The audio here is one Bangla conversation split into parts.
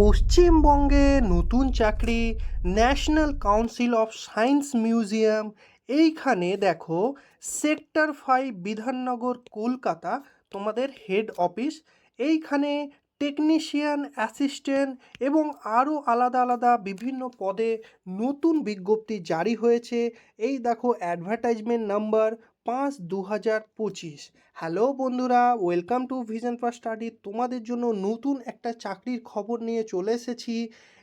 পশ্চিমবঙ্গে নতুন চাকরি National Council of Science Museum এইখানে দেখো সেক্টর ফাইভ বিধাননগর, কলকাতা, তোমাদের হেড অফিস এইখানে টেকনিশিয়ান অ্যাসিস্ট্যান্ট এবং আরও আলাদা আলাদা বিভিন্ন পদে নতুন বিজ্ঞপ্তি জারি হয়েছে। এই দেখো অ্যাডভার্টাইজমেন্ট নাম্বার পাঁচ দু হাজার পঁচিশ। হ্যালো বন্ধুরা, welcome to vision for study. তোমাদের জন্য নতুন একটা চাকরির খবর নিয়ে চলে এসেছি।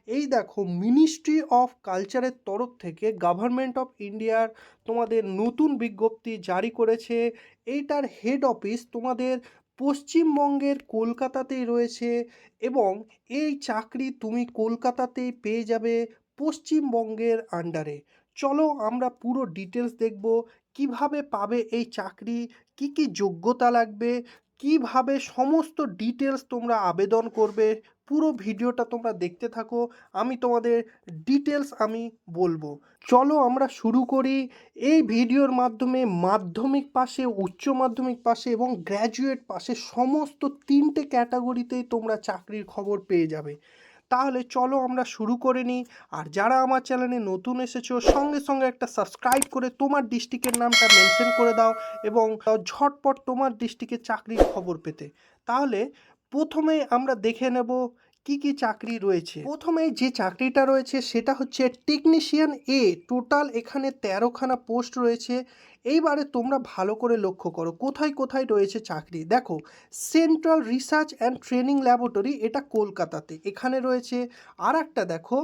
এই দেখো মিনিস্ট্রি অফ কালচারের তরফ থেকে গভর্নমেন্ট অফ ইন্ডিয়ার তোমাদের নতুন বিজ্ঞপ্তি জারি করেছে। এইটার হেড অফিস তোমাদের পশ্চিমবঙ্গের কলকাতাতেই রয়েছে এবং এই চাকরি তুমি কলকাতাতেই পেয়ে যাবে পশ্চিমবঙ্গের আন্ডারে চলো আমরা পুরো ডিটেলস দেখব, কীভাবে পাবে এই চাকরি, কি কি যোগ্যতা লাগবে, কীভাবে সমস্ত ডিটেলস তোমরা আবেদন করবে, পুরো ভিডিওটা তোমরা দেখতে থাকো, আমি তোমাদের ডিটেলস আমি বলব। চলো আমরা শুরু করি, এই ভিডিওর মাধ্যমে মাধ্যমিক পাশে, উচ্চ মাধ্যমিক পাশে এবং গ্র্যাজুয়েট পাশে সমস্ত তিনটে ক্যাটাগরিতেই তোমরা চাকরির খবর পেয়ে যাবে। তাহলে চলো আমরা শুরু করে নিই। আর যারা আমার চ্যানেলে নতুন এসেছ, সঙ্গে সঙ্গে একটা সাবস্ক্রাইব করে তোমার ডিস্ট্রিক্টের নামটা মেনশন করে দাও এবং ঝটপট তোমার ডিস্ট্রিক্টে চাকরির খবর পেতে। তাহলে প্রথমে আমরা দেখে নেব কি কি চাকরি রয়েছে। প্রথমে যে চাকরিটা রয়েছে সেটা হচ্ছে টেকনিশিয়ান এ টোটাল এখানে তেরোখানা পোস্ট রয়েছে। এইবারে তোমরা ভালো করে লক্ষ্য করো, কোথায় কোথায় রয়েছে চাকরি। দেখো central research and training laboratory এটা কলকাতাতে, এখানে রয়েছে। আর একটা দেখো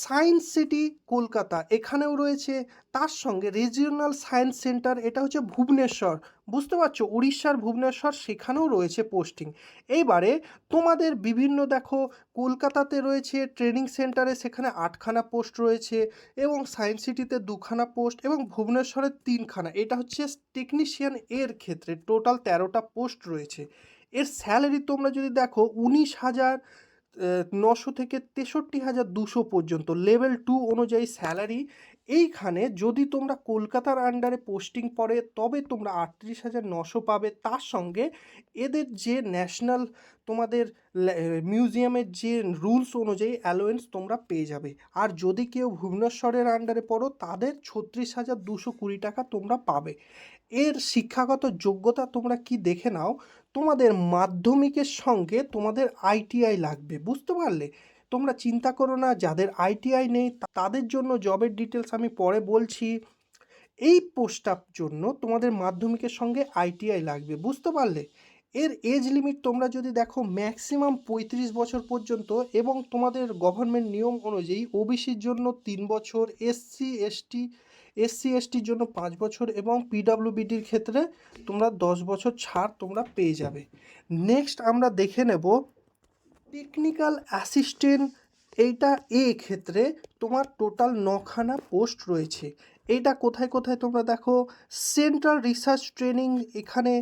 সায়েন্স সিটি কলকাতা, এখানেও রয়েছে। তার সঙ্গে রিজিওনাল সায়েন্স সেন্টার এটা হচ্ছে ভুবনেশ্বর। বুঝতে পারছ? উড়িষ্যার ভুবনেশ্বর সেখানেও রয়েছে পোস্টিং এইবারে তোমাদের বিভিন্ন, দেখো, কলকাতাতে রয়েছে ট্রেনিং সেন্টারে সেখানে আটখানা পোস্ট রয়েছে এবং সায়েন্স সিটিতে দুখানা পোস্ট এবং ভুবনেশ্বরের তিনখানা। এটা হচ্ছে টেকনিশিয়ান এর ক্ষেত্রে টোটাল তেরোটা পোস্ট রয়েছে। এর স্যালারি তোমরা যদি দেখো, উনিশ হাজার নশো থেকে তেষট্টি হাজার দুশো পর্যন্ত লেভেল টু অনুযায়ী স্যালারি এইখানে যদি তোমরা কলকাতার আন্ডারে পোস্টিং পড়ে, তবে তোমরা আটত্রিশ হাজার নশো পাবে। তার সঙ্গে এদের যে ন্যাশনাল তোমাদের মিউজিয়ামের যে রুলস অনুযায়ী অ্যালোয়েন্স তোমরা পেয়ে যাবে। আর যদি কেউ ভুবনেশ্বরের আন্ডারে পড়ো, তাদের ছত্রিশ হাজার দুশো কুড়ি টাকা তোমরা পাবে। এর শিক্ষাগত যোগ্যতা তোমরা কি দেখে নাও? তোমাদের মাধ্যমিকের সঙ্গে তোমাদের আইটিআই লাগবে, বুঝতে পারলে? তোমরা চিন্তা করো না, যাদের আইটিআই নেই তাদের জন্য জবের ডিটেলস আমি পরে বলছি। এই পোস্টটার জন্য তোমাদের মাধ্যমিকের সঙ্গে আইটিআই লাগবে, বুঝতে পারলে? এর এজ লিমিট তোমরা যদি দেখো ম্যাক্সিমাম পঁয়ত্রিশ বছর পর্যন্ত এবং তোমাদের গভর্নমেন্ট নিয়ম অনুযায়ী ওবিসির জন্য তিন বছর এসসি এসটি এসসি এসটির জন্য পাঁচ বছর এবং পিডাব্লিউবিডির ক্ষেত্রে তোমরা দশ বছর ছাড় তোমরা পেয়ে যাবে। নেক্সট আমরা দেখে নেব টেকনিক্যাল অ্যাসিস্ট্যান্ট এইটা এ ক্ষেত্রে তোমার টোটাল নখানা পোস্ট রয়েছে। এইটা কোথায় কোথায় তোমরা দেখো? সেন্ট্রাল রিসার্চ ট্রেনিং এখানে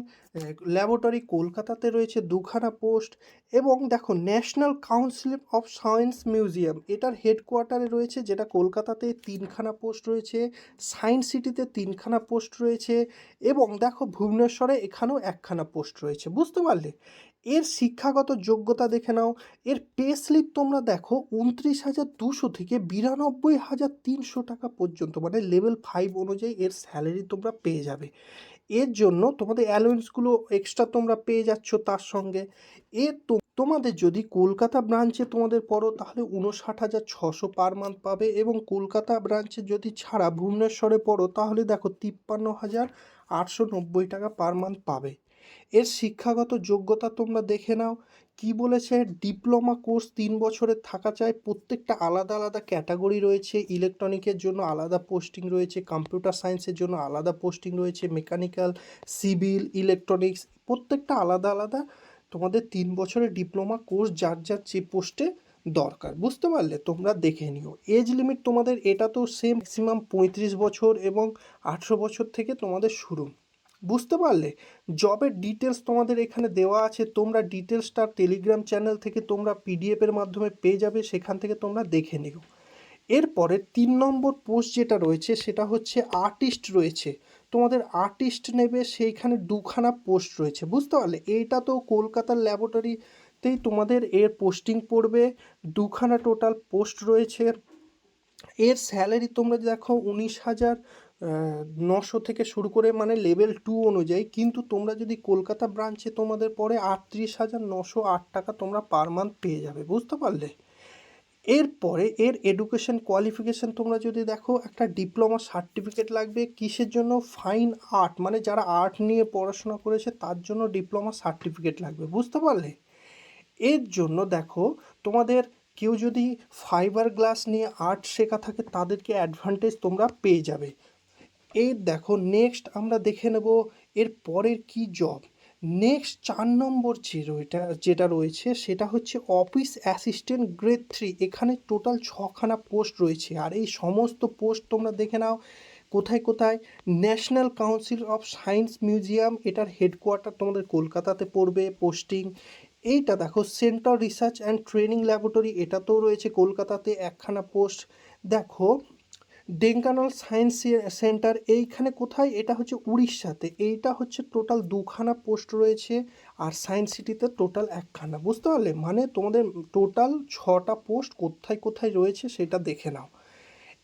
ল্যাবরেটরি কলকাতাতে রয়েছে দুখানা পোস্ট এবং দেখো National Council of Science Museum এটার হেডকোয়ার্টারে রয়েছে যেটা কলকাতাতে তিনখানা পোস্ট রয়েছে সায়েন্স সিটিতে তিনখানা পোস্ট রয়েছে এবং দেখো ভুবনেশ্বরে এখানেও একখানা পোস্ট রয়েছে, বুঝতে পারলে? এর শিক্ষাগত যোগ্যতা দেখে নাও, এর পে স্লিপ তোমরা দেখো উনত্রিশ হাজার দুশো থেকে বিরানব্বই হাজার তিনশো টাকা পর্যন্ত মানে লেভেল ফাইভ অনুযায়ী এর স্যালারি তোমরা পেয়ে যাবে। এর জন্য তোমাদের অ্যালোয়েন্সগুলো এক্সট্রা তোমরা পেয়ে যাচ্ছ তার সঙ্গে। এ তো তোমাদের যদি কলকাতা ব্রাঞ্চে তোমাদের পড়ো, তাহলে উনষাট হাজার ছশো পার মান্থ পাবে এবং কলকাতা ব্রাঞ্চে যদি ছাড়া ভুবনেশ্বরে পড়ো, তাহলে দেখো তিপ্পান্ন হাজার আটশো নব্বই টাকা পার মান্থ পাবে। এর শিক্ষাগত যোগ্যতা তোমরা দেখে নাও। কি বলেছে? ডিপ্লোমা কোর্স তিন বছরের থাকা চাই। প্রত্যেকটা আলাদা আলাদা ক্যাটাগরি রয়েছে। ইলেকট্রনিকের জন্য আলাদা পোস্টিং রয়েছে। কম্পিউটার সায়েন্সের জন্য আলাদা পোস্টিং রয়েছে। মেকানিক্যাল, সিভিল, ইলেকট্রনিক্স প্রত্যেকটা আলাদা আলাদা। তোমাদের তিন বছরের ডিপ্লোমা কোর্স যার যার যে পোস্টে দরকার, বুঝতে পারলে? তোমরা দেখে নিও। এজ লিমিট তোমাদের এটা তো সেম ম্যাক্সিমাম পঁয়ত্রিশ বছর এবং আঠেরো বছর থেকে তোমাদের শুরু। বুঝতে পারলে? জবের ডিটেলস তোমাদের এখানে দেওয়া আছে, তোমরা ডিটেলসটা টেলিগ্রাম চ্যানেল থেকে তোমরা পিডিএফের মাধ্যমে পেয়ে যাবে, সেখান থেকে তোমরা দেখে নিও। এরপরে তিন নম্বর পোস্ট যেটা রয়েছে, সেটা হচ্ছে আর্টিস্ট রয়েছে। তোমাদের আর্টিস্ট নেবে, সেইখানে দুখানা পোস্ট রয়েছে, বুঝতে পারলে? এইটা তো কলকাতার ল্যাবরেটরিতেই তোমাদের এর পোস্টিং পড়বে, দুখানা টোটাল পোস্ট রয়েছে। এর স্যালারি তোমরা দেখো উনিশ হাজার নশো থেকে শুরু করে মানে লেভেল টু অনুযায়ী, কিন্তু তোমরা যদি কলকাতা ব্রাঞ্চে তোমাদের পরে আটত্রিশ হাজার নশো আট টাকা তোমরা পার মান্থ পেয়ে যাবে, বুঝতে পারলে? এরপরে এর এডুকেশন কোয়ালিফিকেশন তোমরা যদি দেখো, একটা ডিপ্লোমা সার্টিফিকেট লাগবে, কিসের জন্য? ফাইন আর্ট মানে যারা আর্ট নিয়ে পড়াশোনা করেছে, তার জন্য ডিপ্লোমা সার্টিফিকেট লাগবে, বুঝতে পারলে? এর জন্য দেখো, তোমাদের কেউ যদি ফাইবার গ্লাস নিয়ে আর্ট শেখা থাকে, তাদেরকে অ্যাডভান্টেজ তোমরা পেয়ে যাবে। এই দেখো নেক্সট আমরা দেখে নেব এর পরের কি জব নেক্সট চার নম্বর যে এটা যেটা রয়েছে, সেটা হচ্ছে অফিস অ্যাসিস্ট্যান্ট গ্রেড থ্রি এখানে টোটাল ছখানা পোস্ট রয়েছে। আর এই সমস্ত পোস্ট তোমরা দেখে নাও, কোথায় কোথায়? National Council of Science Museum এটার হেডকোয়ার্টার তোমাদের কলকাতাতে পড়বে পোস্টিং এইটা দেখো centre research and training laboratory এটাতেও রয়েছে কলকাতাতে একখানা পোস্ট দেখো ডেঙ্কানাল সায়েন্স সেন্টার, এইখানে কোথায়? এটা হচ্ছে উড়িষ্যাতে। এইটা হচ্ছে টোটাল দুখানা পোস্ট রয়েছে আর সায়েন্স সিটিতে টোটাল একখানা। বুঝতে পারলে? মানে তোমাদের টোটাল ছটা পোস্ট কোথায় কোথায় রয়েছে সেটা দেখে নাও।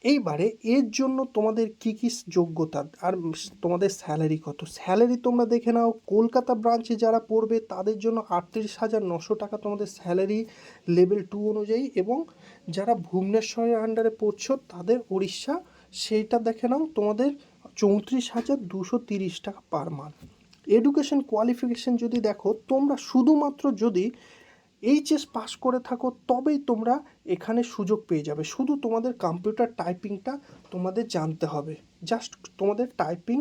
এইবারে এর জন্য তোমাদের কি কি যোগ্যতা আর তোমাদের স্যালারি কত? স্যালারি তোমরা দেখে নাও। কলকাতা ব্রাঞ্চে যারা পড়বে, তাদের জন্য আটত্রিশ হাজার নশো টাকা তোমাদের স্যালারি লেভেল টু অনুযায়ী এবং যারা ভুবনেশ্বরের আন্ডারে পড়ছো, তাদের উড়িষ্যা সেইটা দেখে নাও, তোমাদের চৌত্রিশ হাজার দুশো তিরিশ টাকা পার মান্থ এডুকেশন কোয়ালিফিকেশন যদি দেখো, তোমরা শুধুমাত্র যদি এইচএস পাস করে থাকো, তবেই তোমরা এখানে সুযোগ পেয়ে যাবে। শুধু তোমাদের কম্পিউটার টাইপিংটা তোমাদের জানতে হবে। জাস্ট তোমাদের টাইপিং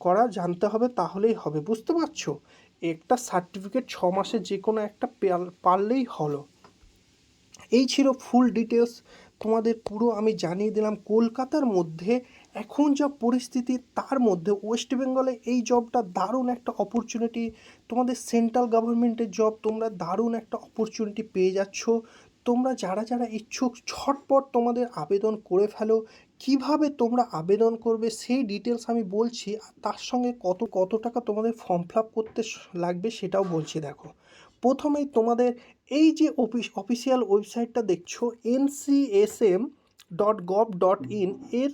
করা জানতে হবে, তাহলেই হবে। বুঝতে পারছ? একটা সার্টিফিকেট ছ মাসে যে কোনো একটা পারলেই হলো। এই ছিল ফুল ডিটেলস তোমাদের পুরো আমি জানিয়ে দিলাম, কলকাতার মধ্যে এখন যা পরিস্থিতি, তার মধ্যে ওয়েস্ট বেঙ্গলে এই জবটা দারুণ একটা অপরচুনিটি তোমাদের সেন্ট্রাল গভর্নমেন্টের জব তোমরা দারুণ একটা অপরচুনিটি পেয়ে যাচ্ছ। তোমরা যারা যারা ইচ্ছুক ছটপট তোমাদের আবেদন করে ফেলো। কীভাবে তোমরা আবেদন করবে, সেই ডিটেলস আমি বলছি। তার সঙ্গে কত কত টাকা তোমাদের ফর্ম ফিল করতে লাগবে সেটাও বলছি, দেখো। প্রথমেই তোমাদের এই যে অফিস অফিসিয়াল ওয়েবসাইটটা দেখছ NCSM dot gov dot in এর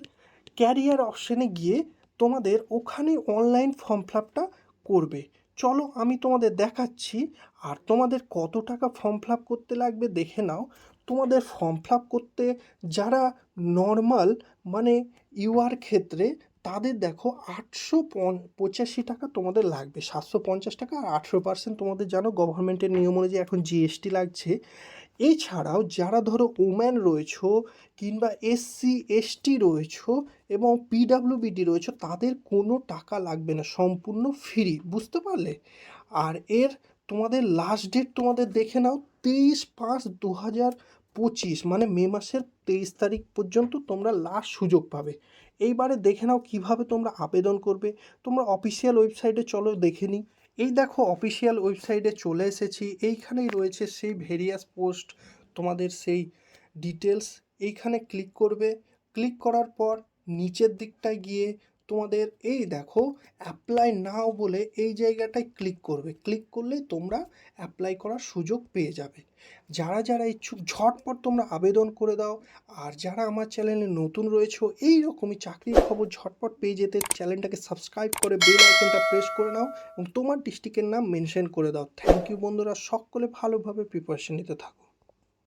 ক্যারিয়ার অপশানে গিয়ে তোমাদের ওখানে অনলাইন ফর্ম ফিল আপটা করবে। চলো আমি তোমাদের দেখাচ্ছি, আর তোমাদের কত টাকা ফর্ম ফিল আপ করতে লাগবে দেখে নাও। তোমাদের ফর্ম ফিল আপ করতে যারা নর্মাল মানে ইউআর ক্ষেত্রে তাদের দেখো আটশো পঁচাশি টাকা তোমাদের লাগবে। সাতশো পঞ্চাশ টাকা আর আঠেরো পার্সেন্ট তোমাদের জানো গভর্নমেন্টের নিয়ম অনুযায়ী এখন জিএসটি লাগছে। এছাড়াও যারা ধরো ওম্যান রয়েছো কিংবা এসসি এসটি রয়েছো এবং পিডাব্লিউবিডি রয়েছে, তাদের কোনো টাকা লাগবে না, সম্পূর্ণ ফ্রি বুঝতে পারলে? আর এর তোমাদের লাস্ট ডেট তোমাদের দেখে নাও, তেইশ পাঁচ দু হাজার পঁচিশ মানে মে মাসের তেইশ তারিখ পর্যন্ত তোমরা লাস্ট সুযোগ পাবে। এইবারে দেখে নাও কীভাবে তোমরা আবেদন করবে। তোমরা অফিসিয়াল ওয়েবসাইটে চলো, দেখে নিই। এই দেখো অফিসিয়াল ওয়েবসাইটে চলে এসেছি। এইখানেই রয়েছে সেই ভেরিয়াস পোস্ট তোমাদের সেই ডিটেলস এইখানে ক্লিক করবে। ক্লিক করার পর নিচের দিকটায় গিয়ে তোমাদের এই দেখো অ্যাপ্লাই নাও বলে এই জায়গাটায় ক্লিক করবে। ক্লিক করলেই তোমরা অ্যাপ্লাই করার সুযোগ পেয়ে যাবে। যারা যারা ইচ্ছুক ঝটপট তোমরা আবেদন করে দাও। আর যারা আমার চ্যানেলে নতুন রয়েছে এই রকমই চাকরির খবর ঝটপট পেয়ে যেতে চ্যানেলটাকে সাবস্ক্রাইব করে বেল আইকনটা প্রেস করে নাও এবং তোমার ডিস্ট্রিক্টের নাম মেনশন করে দাও। থ্যাংক ইউ বন্ধুরা, সকলে ভালোভাবে প্রিপারেশন নিতে থাকো।